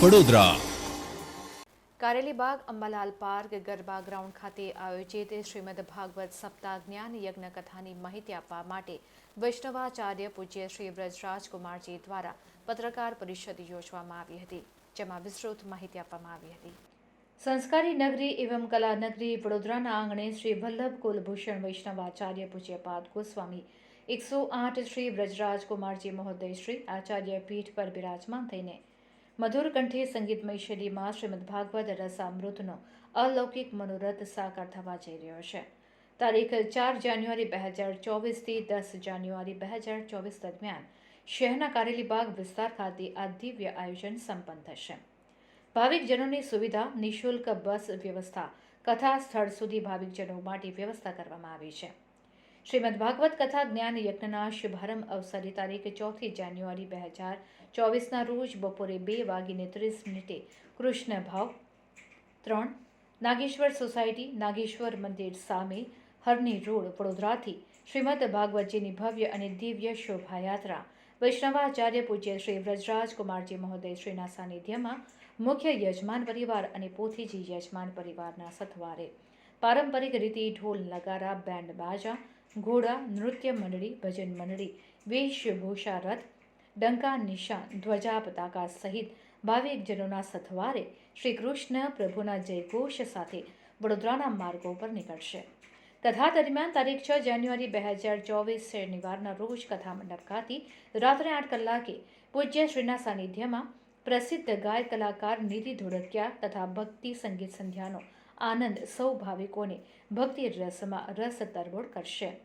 Vadodara Karelibaug Ambalal park, garba ground ખાતે આયોજિત શ્રીમદ ભાગવત સપ્તાહ જ્ઞાન યજ્ઞ કથાની માહિતી આપવા માટે વૈષ્ણવાચાર્ય પૂજ્ય શ્રી વ્રજરાજકુમારજી દ્વારા પત્રકાર પરિષદ યોજવામાં આવી હતી, જેમાં વિસ્તૃત માહિતી આપવામાં આવી હતી. સંસ્કારી નગરી એવં કલા નગરી વડોદરાના આંગણે શ્રી વલ્લભ કુલભૂષણ વૈષ્ણવાચાર્ય પૂજ્યપાદ ગોસ્વામી એકસો આઠ શ્રી વ્રજરાજકુમારજી મહોદય શ્રી આચાર્ય પીઠ પર બિરાજમાન થઈને મધુર કંઠે સંગીતમય શૈલીમાં શ્રીમદ ભાગવત રસામૃતનો અલૌકિક મનોરથ સાકાર થવા જઈ રહ્યો છે. તારીખ ચાર જાન્યુઆરી બે હજાર ચોવીસથી દસ જાન્યુઆરી બે હજાર ચોવીસ દરમિયાન શહેરના કારેલીબાગ વિસ્તાર ખાતે આ દિવ્ય આયોજન સંપન્ન થશે. ભાવિકજનોની સુવિધા, નિઃશુલ્ક બસ વ્યવસ્થા, કથા સ્થળ સુધી ભાવિકજનો માટે વ્યવસ્થા કરવામાં આવી છે. શ્રીમદ ભાગવત કથા જ્ઞાન યજ્ઞના શુભારંભ અવસરે તારીખ ચોથી જાન્યુઆરી બે હજાર ચોવીસના રોજ બપોરે બે વાગીને ત્રીસ મિનિટે કૃષ્ણ ભાવ ત્રણ, નાગેશ્વર સોસાયટી, નાગેશ્વર મંદિર સામે હરની રોડ વડોદરાથી શ્રીમદ ભાગવતજીની ભવ્ય અને દિવ્ય શોભાયાત્રા. વૈષ્ણવાચાર્ય પૂજ્ય શ્રી વ્રજરાજ કુમારજી મહોદય શ્રીના સાનિધ્યમાં મુખ્ય યજમાન પરિવાર અને પોથીજી યજમાન પરિવારના સથવારે. પારંપરિક રીતે ઢોલ, નગારા, બેન્ડ, બાજા ઘોડા, નૃત્ય મંડળી, ભજન મંડળી, વેશભૂષા રથ, ડંકા, નિશાન, ધ્વજા પતાકા સહિત ભાવિકજનોના સથવારે શ્રી કૃષ્ણ પ્રભુના જયઘોષ સાથે વડોદરાના માર્ગો પર નીકળશે. કથા દરમિયાન તારીખ છ જાન્યુઆરી બે હજાર ચોવીસ શનિવારના રોજ કથા મંડપ ખાતે રાત્રે આઠ કલાકે પૂજ્ય શ્રીના સાનિધ્યમાં પ્રસિદ્ધ ગાયક કલાકાર નિધિ ધોળકિયા તથા ભક્તિ સંગીત સંધ્યાનો આનંદ સૌ ભાવિકોને ભક્તિ રસમાં રસ તરબોળ કરશે.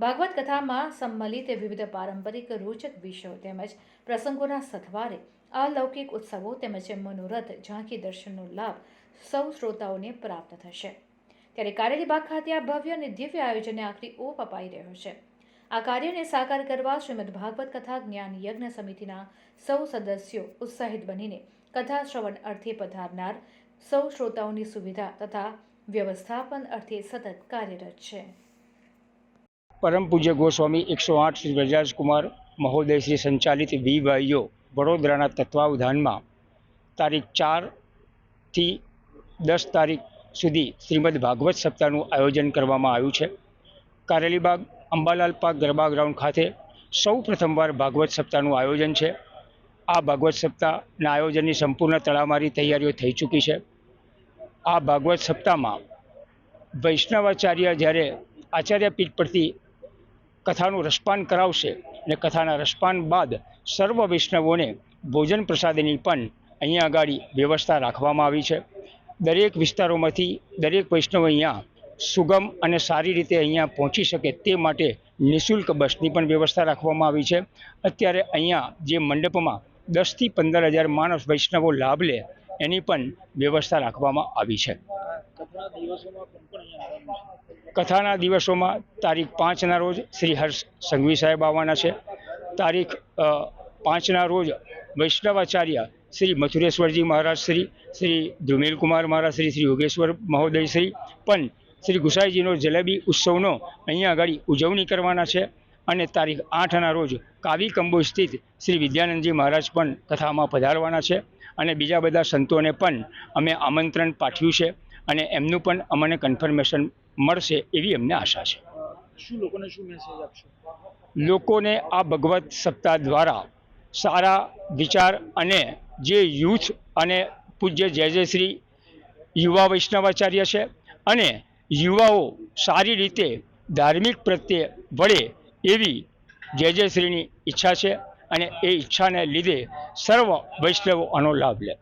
ભાગવત કથામાં સંમલિત વિવિધ પારંપરિક રોચક વિષયો તેમજ પ્રસંગોના સથવારે અલૌકિક ઉત્સવો તેમજ મનોરથ ઝાંખી દર્શનનો લાભ સૌ શ્રોતાઓને પ્રાપ્ત થશે. ત્યારે કારેલીબાગ ખાતે આ ભવ્ય અને દિવ્ય આયોજનને આખરી ઓપ અપાઈ રહ્યો છે. આ કાર્યને સાકાર કરવા શ્રીમદ ભાગવત કથા જ્ઞાન યજ્ઞ સમિતિના સૌ સદસ્યો ઉત્સાહિત બનીને કથા શ્રવણ અર્થે પધારનાર સૌ શ્રોતાઓની સુવિધા તથા વ્યવસ્થાપન અર્થે સતત કાર્યરત છે. પરમ પૂજ્ય ગોસ્વામી એકસો આઠ શ્રી વ્રજરાજકુમાર મહોદય સંચાલિત વી ભાઈઓ વડોદરાના તત્વાવધાનમાં તારીખ ચારથી દસ તારીખ સુધી શ્રીમદ ભાગવત સપ્તાહનું આયોજન કરવામાં આવ્યું છે. કારેલીબાગ અંબાલાલ પાર્ક ગરબા ગ્રાઉન્ડ ખાતે સૌ પ્રથમવાર ભાગવત સપ્તાહનું આયોજન છે. આ ભાગવત સપ્તાહના આયોજનની સંપૂર્ણ તડામારી તૈયારીઓ થઈ ચૂકી છે. આ ભાગવત સપ્તાહમાં વૈષ્ણવાચાર્ય જ્યારે આચાર્ય પીઠ પરથી કથાનું રસપાન કરાવશે અને કથાના રસપાન બાદ સર્વ વૈષ્ણવોને ભોજન પ્રસાદની પણ અહીંયા આગળ વ્યવસ્થા રાખવામાં આવી છે. દરેક વિસ્તારોમાંથી દરેક વૈષ્ણવ અહીંયા સુગમ અને સારી રીતે અહીંયા પહોંચી શકે તે માટે નિઃશુલ્ક બસની પણ વ્યવસ્થા રાખવામાં આવી છે. અત્યારે અહીંયા જે મંડપમાં દસથી પંદર હજાર માણસ વૈષ્ણવો લાભ લે, એની પણ વ્યવસ્થા રાખવામાં આવી છે. કથાના દિવસોમાં તારીખ પાંચના રોજ શ્રી હર્ષ સંઘવી સાહેબ આવવાના છે. તારીખ પાંચના રોજ વૈષ્ણવાચાર્ય શ્રી મથુરેશ્વરજી મહારાજ શ્રી શ્રી ધ્રુમિલકુમાર મહારાજ શ્રી શ્રી યોગેશ્વર મહોદય શ્રી, પણ શ્રી ગુસાઈજીનો જલેબી ઉત્સવનો અહીંયા આગળ ઉજવણી કરવાના છે. અને તારીખ આઠના રોજ કાવી કંબો સ્થિત શ્રી વિદ્યાનંદજી મહારાજ પણ કથામાં પધારવાના છે. અને બીજા બધા સંતોને પણ અમે આમંત્રણ પાઠવ્યું છે અને એમનું પણ અમને કન્ફર્મેશન મળશે એવી અમને આશા છે. શું લોકોને શું મેસેજ આપશો? લોકોને આ ભગવત સપ્તાહ દ્વારા સારા વિચાર અને જે યુથ અને પૂજ્ય જય શ્રી યુવા વૈષ્ણવાચાર્ય છે અને યુવાઓ સારી રીતે ધાર્મિક પ્રત્યે વળે એવી જય જયશ્રીની ઈચ્છા છે અને એ ઈચ્છાને લીધે સર્વ વૈષ્ણવો આનો લાભ લે.